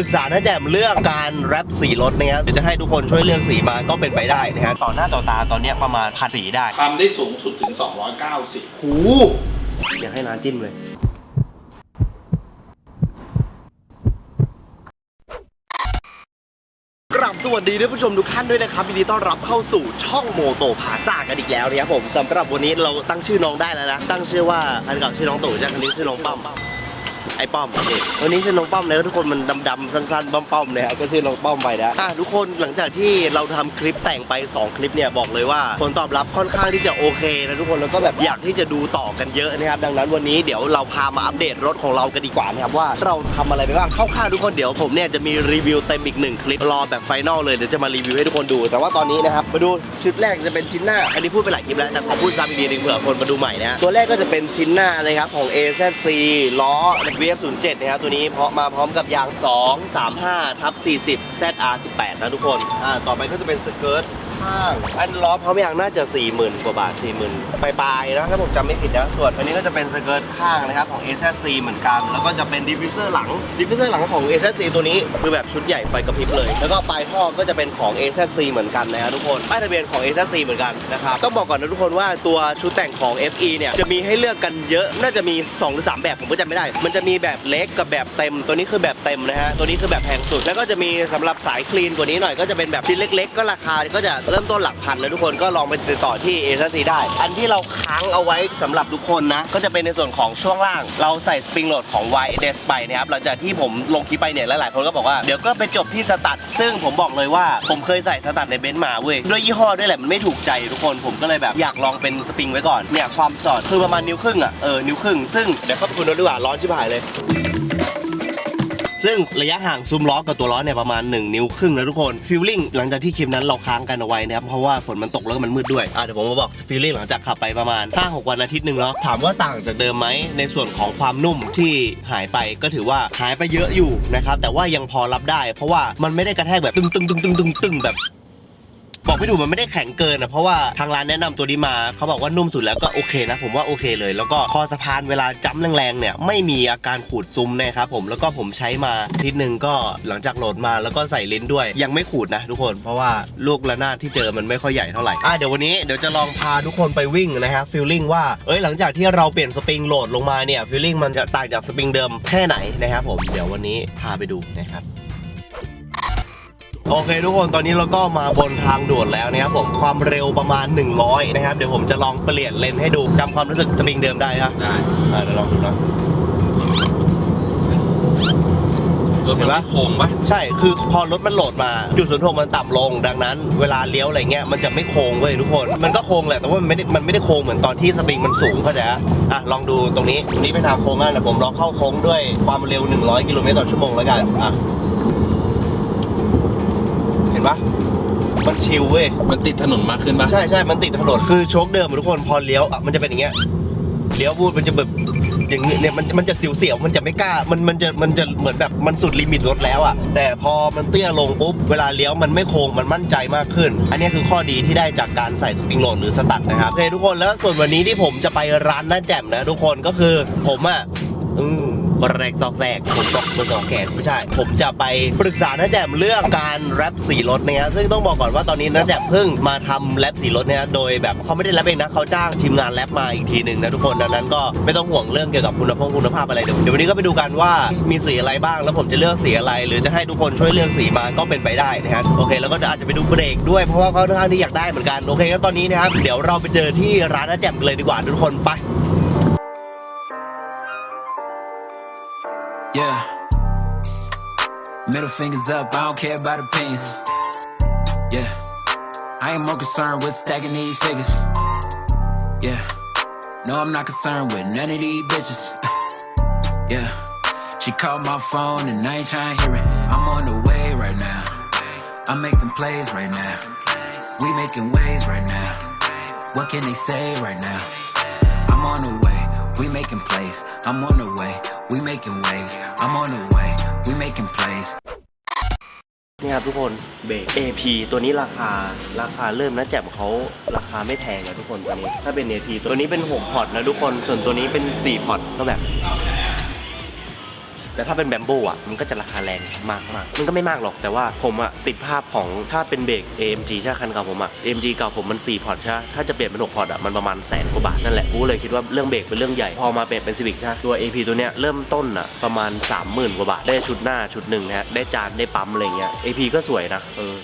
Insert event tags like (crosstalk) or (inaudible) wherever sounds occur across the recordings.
รึกษาน้าแจ่มเรื่องการแรปสีรถนะครับเดี๋ยวจะให้ทุกคนช่วยเลือกสีมาก็เป็นไปได้นะฮะต่อหน้าต่อตาตอนเนี้ยประมาณพันสีได้ทำได้สูงสุดถึง 290 หูอยากให้น้าจิ้มเลย กราบสวัสดีท่านผู้ชมทุกท่านด้วยนะครับยินดีต้อนรับเข้าสู่ช่องโมโตพาซ่ากันอีกแล้วนะครับผมสำหรับวันนี้เราตั้งชื่อน้องได้แล้วนะ ตั้งชื่อว่าคันเก่าชื่อน้องตู่จากคันนี้ชื่อน้องป้อม ไอ้ป้อมนี่วันนี้ชื่อน้องป้อมนะทุกคนมันดำๆสั้นๆป้อมๆเนี่ยก็ชื่อน้องป้อมไปนะอะทุกคนหลังจากที่เราทำคลิปแต่งไป 2 คลิปเนี่ยบอกเลยว่าผลตอบรับค่อนข้างที่จะโอเคนะทุกคนแล้วก็แบบอยากที่จะดูต่อกันเยอะนะครับดังนั้นวันนี้เดี๋ยวเราพามาอัปเดตรถของเรากันดีกว่านะครับว่าเราทำอะไรไปบ้างคร่าวๆทุกคนเดี๋ยวผมเนี่ยจะมีรีวิวเต็มอีกหนึ่งคลิปรอแบบไฟนอลเลยเดี๋ยวจะมารีวิวให้ทุกคนดู แต่ว่าตอนนี้นะครับมาดูชุดแรกจะเป็นชิ้นหน้า อันนี้พูดไปหลายคลิปแล้วแต่ขอพูดซ้ำอีกทีหนึงเผื่อคนมาดูใหม่นะตัวแรกก็จะเป็นชิ้นหน้านะครับของ AZC ล้อ VF07 นะครับตัวนี้เพาะมาพร้อมกับยาง 2 35ทับ40 ZR18 นะทุกคน อ่า ต่อไปก็จะเป็นสเกิร์ต ข้างอันล้อพร้อมยางน่าจะ 40,000 กว่าบาท 40,000 ปลายๆนะถ้าผมจำไม่ผิดนะ ส่วนอันนี้ก็จะเป็นสเกิร์ตข้างนะครับของ AZC เหมือนกัน แล้วก็จะเป็นดิฟฟิวเซอร์หลังดิฟฟิวเซอร์หลังของ AZC ตัวนี้คือแบบชุดใหญ่ไฟกระพริบเลย แล้วก็ปลายท่อก็จะเป็นของ AZC เหมือนกันนะครับทุกคนป้ายทะเบียนของ AZC เหมือนกันนะครับต้องบอกก่อนนะทุกคนว่าตัวชุดแต่งของ FE เนี่ยจะมีให้เลือกกันเยอะน่าจะมี 2 หรือ 3 แบบผมก็จำไม่ได้ มันจะมีแบบเล็กกับแบบเต็ม ตัวนี้คือแบบเต็มนะฮะตัวนี้คือแบบแพงสุดแล้วก็จะมีสำหรับสายคลีนกว่านี้หน่อยก็จะเป็นแบบชิ้นเล็ก ๆ ก็ราคาก็จะเริ่มต้นหลักพันเลยทุกคนก็ลองไปติดต่อที่ AZC ได้ อันที่เราค้างเอาไว้สำหรับทุกคนนะ ก็จะเป็นในส่วนของช่วงล่าง เราใส่สปริงโหลดของ YS ไปนะครับหลังจากที่ผมลงคลิปไปเนี่ยหลายๆคนก็บอกว่าเดี๋ยวก็ไปจบที่สตัดซึ่งผมบอกเลยว่าผมเคยใส่สตัดในเบนซ์มาเว้ยด้วยยี่ห้อด้วยแหละมันไม่ถูกใจทุกคนผมก็เลยแบบอยากลองเป็นสปริงไว้ก่อนเนี่ยความสอดคือประมาณนิ้วครึ่งอะเออนิ้วครึ่งซึ่งเดี๋ยวเข้าไปคุณรถดีกว่าร้อนชิบหายเลย ซึ่งระยะห่างซุ้มล้อกับตัวล้อเนี่ยประมาณ 1 นิ้วครึ่งนะทุกคนฟิลลิ่งหลังจากที่คลิปนั้นเราค้างกันเอาไว้นะครับเพราะว่าฝนมันตกแล้วก็มันมืดด้วยอะเดี๋ยวผมมาบอกฟิลลิ่งหลังจากขับไปประมาณ 5-6 วันอาทิตย์หนึ่งแล้วถามว่าต่างจากเดิมไหมในส่วนของความนุ่มที่หายไปก็ถือว่าหายไปเยอะอยู่นะครับแต่ว่ายังพอรับได้ เพราะว่ามันไม่ได้กระแทกแบบตึงตึงตึงตึงตึงตึงแบบ บอกไม่ถูกมันไม่ได้แข็งเกินนะเพราะว่าทางร้านแนะนำตัวนี้มาเขาบอกว่านุ่มสุดแล้วก็โอเคนะผมว่าโอเคเลย แล้วก็คอสะพานเวลาจ้ำแรงๆเนี่ยไม่มีอาการขูดซุ้มนะครับผมแล้วก็ผมใช้มาทิตย์หนึ่งก็หลังจากโหลดมาแล้วก็ใส่ลิ้นด้วย ยังไม่ขูดนะทุกคนเพราะว่าลูกระนาดที่เจอมันไม่ค่อยใหญ่เท่าไหร่อะเดี๋ยววันนี้เดี๋ยวจะลองพาทุกคนไปวิ่งนะครับฟีลลิ่งว่าเอ้ยหลังจากที่เราเปลี่ยนสปริงโหลดลงมาเนี่ยฟีลลิ่งมันจะต่างจากสปริงเดิมแค่ไหนนะครับผมเดี๋ยววันนี้พาไปดูนะครับ โอเคทุกคนตอนนี้เราก็มาบนทางด่วนแล้วนะครับผมความเร็วประมาณ 100 นะครับ เดี๋ยวผมจะลองเปลี่ยนเลนให้ดูจำความรู้สึกสปริงเดิมได้นะได้อ่าเดี๋ยวลองดูนะ รถมันไม่โค้งปะใช่คือพอรถมันโหลดมาจุดศูนย์ถ่วงมันต่ำลง ดังนั้น เวลาเลี้ยวอะไรเงี้ยมันจะไม่โค้งเว้ยทุกคน มันก็โค้งแหละแต่ว่ามันไม่ได้มันไม่ได้โค้งเหมือนตอนที่สปริงมันสูงเข้าใจปะอะลองดูตรงนี้ตรงนี้เป็นทางโค้งอะเดี๋ยวผมลองเข้าโค้งด้วยความเร็ว 100 กิโลเมตรต่อชั่วโมงแล้วกันอะเห็น ปะมันชิลเว้ย มันติดถนนมากขึ้นปะใช่ใช่มันติดถนนคือโชคเดิมอะทุกคนพอเลี้ยวอะมันจะเป็นอย่างเงี้ย เลี้ยวพูดมันจะแบบอย่างเงี้ยเนี่ยมันมันจะเสียวๆมันจะไม่กล้า มันมันจะมันจะเหมือนแบบมันสุดลิมิตรถแล้วอะแต่พอมันเตี้ยลงปุ๊บเวลาเลี้ยวมันไม่โค้งมันมั่นใจมากขึ้น อันนี้คือข้อดีที่ได้จากการใส่สปริงโหลดหรือสตัดนะครับโอเคทุกคนแล้วส่วนวันนี้ที่ผมจะไปร้านน้าแจ่มนะทุกคนก็คือผมอะอืม แรกซอกแซกผมตกมือสองแขนไม่ใช่ ผมจะไปปรึกษาน้าแจ่มเรื่องการแรปสีรถนะครับซึ่งต้องบอกก่อนว่าตอนนี้น้าแจ่มเพิ่งมาทำแรปสีรถเนี่ยโดยแบบเขาไม่ได้แรปเองนะเขาจ้างทีมงานแรปมาอีกทีหนึ่งนะทุกคนดังนั้นก็ไม่ต้องห่วงเรื่องเกี่ยวกับคุณภาพคุณภาพอะไรเดี๋ยวเดี๋ยววันนี้ก็ไปดูกันว่ามีสีอะไรบ้างแล้วผมจะเลือกสีอะไร หรือจะให้ทุกคนช่วยเลือกสีมาก็เป็นไปได้นะครับโอเค แล้วก็อาจจะไปดูเบรกด้วยเพราะว่าเขาค่อนข้างที่อยากได้เหมือนกันโอเคก็ตอนนี้นะครับเดี๋ยวเราไปเจอที่ร้านน้าแจ่มกันเลยดีกว่าทุกคนไป Yeah. Middle fingers up, I don't care about opinions. Yeah. I ain't more concerned with stacking these figures. Yeah. No, I'm not concerned with none of these bitches. (laughs) Yeah. She called my phone and I ain't trying to hear it. I'm on the way right now. I'm making plays right now. We making waves right now. What can they say right now? I'm on the way. We making plays. I'm on the way. We making waves. I'm on the way. We making plays. นี่ครับทุกคนเบรก AP ตัวนี้ราคาราคาเริ่มนะแจ่มเขาราคาไม่แพงนะทุกคนตัวนี้ ถ้าเป็น AP ตัวนี้เป็น 6 พอร์ตนะทุกคน ส่วนตัวนี้เป็น 4 พอร์ตก็แบบ แต่ถ้าเป็นแบมโบอะมันก็จะราคาแรงมากมากมันก็ไม่มากหรอกแต่ว่าผมอะติดภาพของถ้าเป็นเบรก AMG ใช่คันเก่าผมอะ AMG เก่าผมมัน4พอร์ตใช่ถ้าจะเปลี่ยนเป็น6พอร์ตอะมันประมาณแสนกว่าบาทนั่นแหละกูเลยคิดว่าเรื่องเบรกเป็นเรื่องใหญ่พอมาเปลี่ยนเป็นซีวิกใช่ตัว AP ตัวเนี้ยเริ่มต้นอะประมาณ 30,000กว่าบาทได้ชุดหน้าชุดหนึ่งนะฮะได้จานได้ปั๊มอะไรเงี้ย AP ก็สวยนะเออ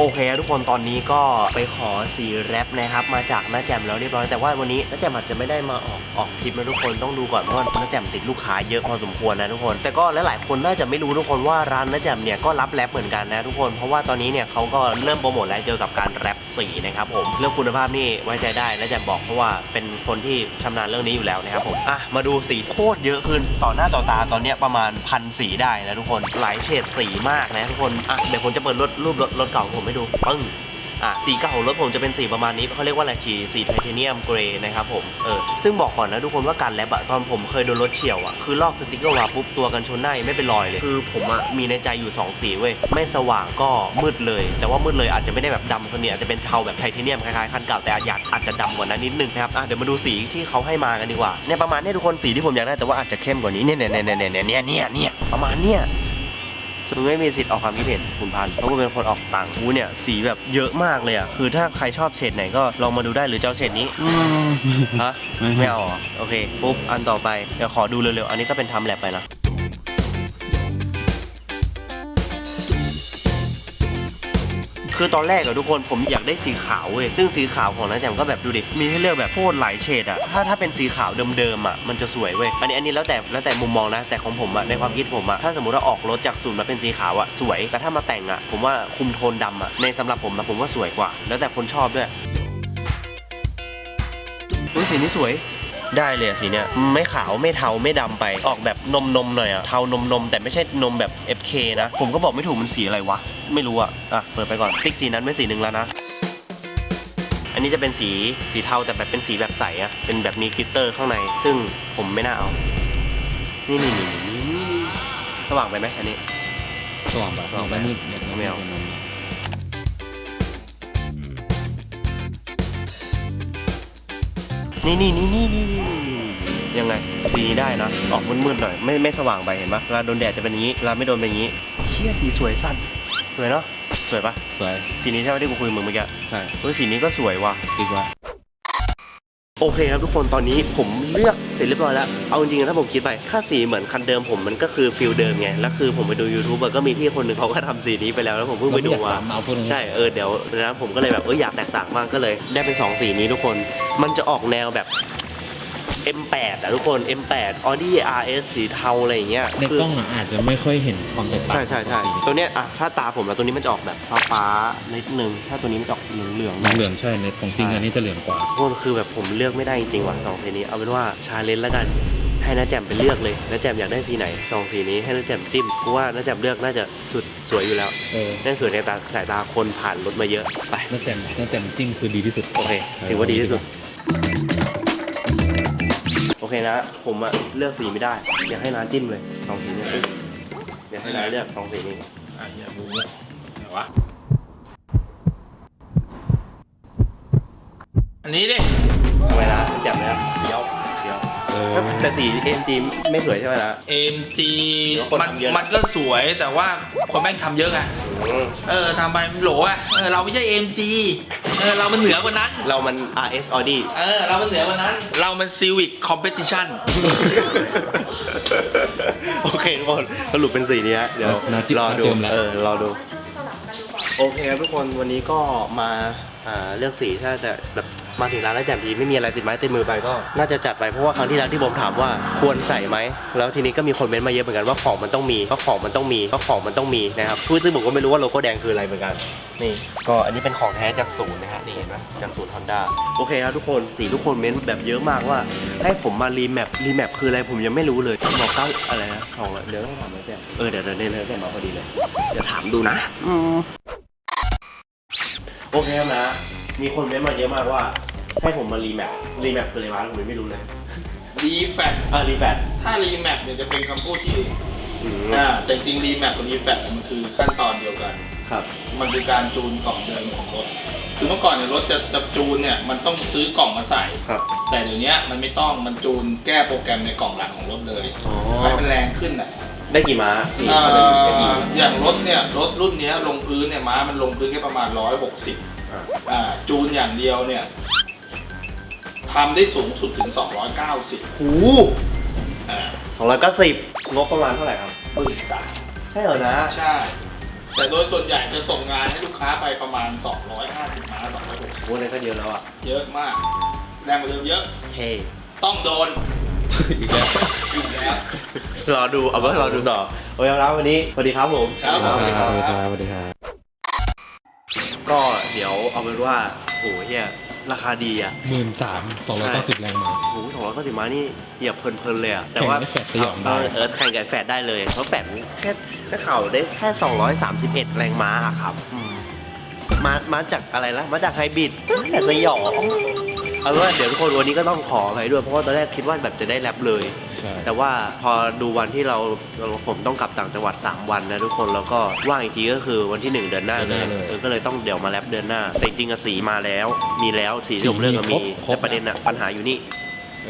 โอเคทุกคนตอนนี้ก็ไปขอสีแรปนะครับมาจากน้าแจ่มแล้วเรียบร้อยแต่ว่าวันนี้น้าแจ่มอาจจะไม่ได้มาออกออกคลิปนะทุกคนต้องดูก่อนเพราะว่าน้าแจ่มติดลูกค้าเยอะพอสมควรนะทุกคน แต่ก็หลายๆคนน่าจะไม่รู้ทุกคนว่าร้านน้าแจ่มเนี่ยก็รับแรปเหมือนกันนะทุกคนเพราะว่าตอนนี้เนี่ยเขาก็เริ่มโปรโมทแล้วเกี่ยวกับการแรปสีนะครับผมเรื่องคุณภาพนี่ไว้ใจได้น้าแจ่มบอกเพราะว่าเป็นคนที่ชำนาญเรื่องนี้อยู่แล้วนะครับผมอะมาดูสีโคตรเยอะขึ้นต่อหน้าต่อตาตอนนี้ประมาณพันสีได้นะทุกคนหลายเฉดสีมากนะทุกคนอะเดี๋ยวผมจะเปิดรถรูปรถรถเก่าผมให้ดูปึ้งอะสีเก่าของรถผมจะเป็นสีประมาณนี้เขาเรียกว่าอะไรสีสีไทเทเนียมเกรย์นะครับผมเออซึ่งบอกก่อนนะทุกคนว่าการแลบอะตอนผมเคยโดนรถเฉียวอะคือลอกสติกเกอร์มาปุ๊บตัวกันชนหน้ายไม่เป็นรอยเลย คือผมอะมีในใจอยู่ 2 สีเว้ย ไม่สว่างก็มืดเลย แต่ว่ามืดเลยอาจจะไม่ได้แบบดำสนียอาจจะเป็นเทาแบบไทเทเนียมคล้ายๆคันเก่าแต่อยากอาจจะดำกว่านั้นนิดนึงนะครับอะเดี๋ยวมาดูสีที่เขาให้มากันดีกว่าเนี่ยประมาณเนี้ยทุกคนสีที่ผมอยากได้แต่ว่าอาจจะเข้มกว่านี้เนี่ยเนี่ยเนี่ยเนี่ยเนี่ยเนี่ยเนี่ยประมาณเนี้ย มึงไม่มีสิทธิ์ออกความคิดเห็นคุณพันธุ์เพราะกูเป็นคนออกต่างกูเนี่ยสีแบบเยอะมากเลยอะคือถ้าใครชอบเฉดไหนก็ลองมาดูได้หรือจะเอาเฉดนี้ฮะไม่เอาเหรอโอเคปุ๊บอันต่อไปเดี๋ยวขอดูเร็วๆอันนี้ก็เป็นทำแลบไปนะ คือตอนแรกอะทุกคนผมอยากได้สีขาวเว้ยซึ่งสีขาวของน้าแจ่มก็แบบดูดิมีให้เลือกแบบโคตรหลายเฉดอะถ้าถ้าเป็นสีขาวเดิมๆอะมันจะสวยเว้ยอันนี้อันนี้แล้วแต่แล้วแต่มุมมองนะ แต่ของผมอะในความคิดผมอะถ้าสมมติว่าออกรถจากศูนย์มาเป็นสีขาวอะสวย แต่ถ้ามาแต่งอะผมว่าคุมโทนดำอะในสำหรับผมนะผมว่าสวยกว่า แล้วแต่คนชอบด้วยอุ้ยสีนี้สวย ได้เลยอะสีเนี้ยไม่ขาวไม่เทาไม่ดำไปออกแบบนมนมๆหน่อยอะเทานมนมๆแต่ไม่ใช่นมแบบ FK นะ ผมก็บอกไม่ถูกมันสีอะไรวะ ไม่รู้อะอะเปิดไปก่อนติ๊กสีนั้นไม่สีหนึ่งแล้วนะอันนี้จะเป็นสีสีเทาแต่แบบเป็นสีแบบใสอะเป็นแบบมีกลิตเตอร์ข้างใน ซึ่งผมไม่น่าเอา นี่นี่นี่นี่นี่สว่างไปไหมอันนี้ สว่างแบบสว่างไปไม่มืดอยากไม่เอา นนั้นนี่นี่นี่นี่นี่นี่ยังไงสีนี้ได้นะออกมืดๆหน่อยไม่ไม่สว่างไปเห็นปะเวลาโดนแดดจะเป็นอย่างนี้เวลาไม่โดนเป็นอย่างนี้เชี่ยสีสวยสั้นสวยเนาะสวยปะสวยสีนี้ใช่ไหมที่กูคุยกับมึงเมื่อกี้ใช่เฮ้ยสีนี้ก็สวยว่ะดีกว่า โอเคครับทุกคนตอนนี้ผมเลือกเสร็จเรียบร้อยแล้ว เอาจริงๆถ้าผมคิดไปถ้าสีเหมือนคันเดิมผมมันก็คือฟิลเดิมไง แล้วคือผมไปดู YouTube อะก็มีพี่คนหนึ่งเขาก็ทำสีนี้ไปแล้วแล้วผมเพิ่งไปดูมาเอาพูดตรงๆใช่เออเดี๋ยวนะผมก็เลยแบบเอออยากแตกต่างบ้างก็เลย ได้เป็น 2 สีนี้ทุกคน มันจะออกแนวแบบ M8 อะทุกคน M8 Audi RS สีเทาอะไรอย่างเงี้ยในคืกล้องอะอาจจะไม่ค่อยเห็นความแตกต่างใช่ใช่ใช่ของสีตัวเนี้ยอะถ้าตาผมแล้วตัวนี้มันจะออกแบบฟ้าฟ้าๆนิดนึง ถ้าตัวนี้มันจะออกเหลืองเหลืองๆหน่อยเหลืองๆใช่ในของจริงอันนี้จะเหลืองกว่าทุกคนคือแบบผมเลือกไม่ได้จริงๆว่ะสองสีนี้เอาเป็นว่าชาเลนจ์แล้วกันให้น้าแจ่มไปเลือกเลยน้าแจ่มอยากได้สีไหนสองสีนี้ให้น้าแจ่มจิ้มเพราะว่าน้าแจ่มเลือกน่าจะสุดสวยอยู่แล้วเออน่าสวยในตาสายตาคนผ่านรถมาเยอะไปน่าแจ่มน่าแจ่มจิ้มคือดีที่สุดโอเคถือว่าดีที่สุดโอ เคนะ ผมอะเลือกสีไม่ได้ อยากให้น้าจิ้มเลยสองสีนี้ปุ๊บอยากให้น้าเลือกสองสีนี้อะอย่าบูไหนวะ อันนี้ดิทำไมนะแจ่มเลยครับเดี๋ยวเดี๋ยวเออ แต่สีเอ็มจีไม่สวยใช่ไหมนะ AMG เดี๋ยวคนมันทำเยอะนะมันก็สวยแต่ว่าคนแม่งทำเยอะไงอืมเออทำไปมันโหลอะเออเราไม่ใช่ AMG เออเรามันเหนือกว่านั้น เรามัน RS Audi เออเรามันเหนือกว่านั้น เรามัน Civic Competition โอเคทุกคนสรุปเป็นสีนี้ฮะเดี๋ยวนาจิตรอดูนาเจิมแล้ว เออรอดู สลับกันดูก่อนโอเคครับทุกคนวันนี้ก็มาอ่าเลือกสีถ้าจะแบบ มาถึงร้านแล้วแจ่มดีไม่มีอะไรติดไม้ติดมือไปก็ น่าจะจัดไปเพราะว่าครั้งที่แล้วที่ผมถามว่าควรใส่ไหมแล้วทีนี้ก็มีคนเม้นต์มาเยอะเหมือนกันว่าของมันต้องมีว่าของมันต้องมีว่าของมันต้องมีนะครับพูดซึ่งผมก็ไม่รู้ว่าโลโก้แดงคืออะไรเหมือนกันนี่ก็อันนี้เป็นของแท้จากศูนย์นะฮะนี่เห็นไหมจากศูนย์ฮอนด้าโอเคครับทุกคนสีทุกคนเม้นต์แบบเยอะมากว่า ให้ผมมารีแมปรีแมปคืออะไรผมยังไม่รู้เลยบอกเก้าอะไรนะสองเดี๋ยวต้องถามแล้วแจ่มเออเดี๋ยวเดี๋ยวเนี่ยเนี่ยมาพอดีเลยเดี๋ยวถามดูนะโอเคนะมีคนเม้นต์มาเยอะมากว่า ให้ผมมารีแมปรีแมปคืออะไรวะผมไม่รู้เลย Refat อ่ารีแมปถ้า Remap เนี่ยจะเป็นคำพูดที่อืมอ่าแต่จริงๆ Remap กับ Refat มันคือขั้นตอนเดียวกัน ครับ มันคือการจูนกล่องเดิมของรถ คือเมื่อก่อนเนี่ยรถจะจะจูนเนี่ยมันต้องซื้อกล่องมาใส่ ครับแต่เดี๋ยวนี้มันไม่ต้องมันจูนแก้โปรแกรมในกล่องหลักของรถเลยอ๋อให้มันแรงขึ้นอะได้กี่ม้าพี่อ่าเอาได้กี่ม้าอย่างรถเนี่ยรถรุ่นเนี้ยลงพื้นเนี่ยม้ามันลงพื้นแค่ประมาณ 160อ่าอ่าจูนอย่างเดียวเนี่ย ทำได้สูงสุดถึง 290หูอ่าของเราก็สิบงบประมาณเท่าไหร่ครับ หมื่นสามใช่เหรอนะ ใช่ แต่โดยส่วนใหญ่จะส่งงานให้ลูกค้าไปประมาณ 250ม้า260โอ้นี่ก็เยอะแล้วอะ เยอะมาก แรงกว่าเดิมเยอะ เฮ้ต้องโดนอีกแล้วอีกแล้ว รอดูเอาไว้รอดูต่อโอ้ยครับวันนี้สวัสดีครับผมครับ สวัสดีครับสวัสดีครับสวัสดีครับก็เดี๋ยวเอาเป็นว่าโอ้เฮีย ราคาดีอะหมื่นสามสองร้อยเก้าสิบแรงม้า โอ้สองร้อยเก้าสิบม้านี่เหยียบเพลินๆเลยอะแต่ว่าแข่งได้แฟดสยองได้เออเออแข่งกับแฟดได้เลยเพราะแฟดแค่แค่เข่าได้แค่231แรงม้าอะครับอืมมามาจากอะไรนะมาจากไฮบริดแต่สยองเอาเป็นว่าเดี๋ยวทุกคนวันนี้ก็ต้องขอไปด้วยเพราะว่าตอนแรกคิดว่าแบบจะได้แรปเลยใช่ แต่ว่าพอดูวันที่เราเราผมต้องกลับต่างจังหวัด 3 วันนะทุกคนแล้วก็ว่างอีกทีก็คือวันที่ 1 เดือนหน้าเลยเออก็เลยต้องเดี๋ยวมาแรปเดือนหน้า แต่จริงๆอะสีมาแล้ว มีแล้วสีที่ผมเลือกก็มีแต่ประเด็นอะปัญหาอยู่นี่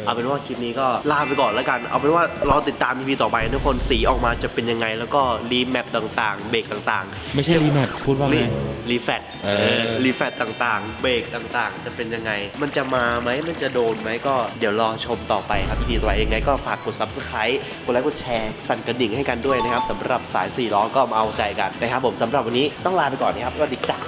เอาเป็นว่าคลิปนี้ก็ลาไปก่อนแล้วกัน เอาเป็นว่ารอติดตาม EP ต่อไปนะทุกคนสีออกมาจะเป็นยังไง แล้วก็รีแมปต่างๆ เบรกต่างๆ ไม่ใช่รีแมปพูดว่าไงรีรีแฟตเออรีแฟตต่างๆ เบรกต่างๆ จะเป็นยังไง มันจะมาไหมมันจะโดนไหมก็เดี๋ยวรอชมต่อไปครับ EP ต่อไปยังไงก็ฝากกด subscribe กดไลค์กดแชร์สั่นกระดิ่งให้กันด้วยนะครับสำหรับสายสี่ล้อก็มาเอาใจกันนะครับผมสำหรับวันนี้ต้องลาไปก่อนนะครับสวัสดีจ้า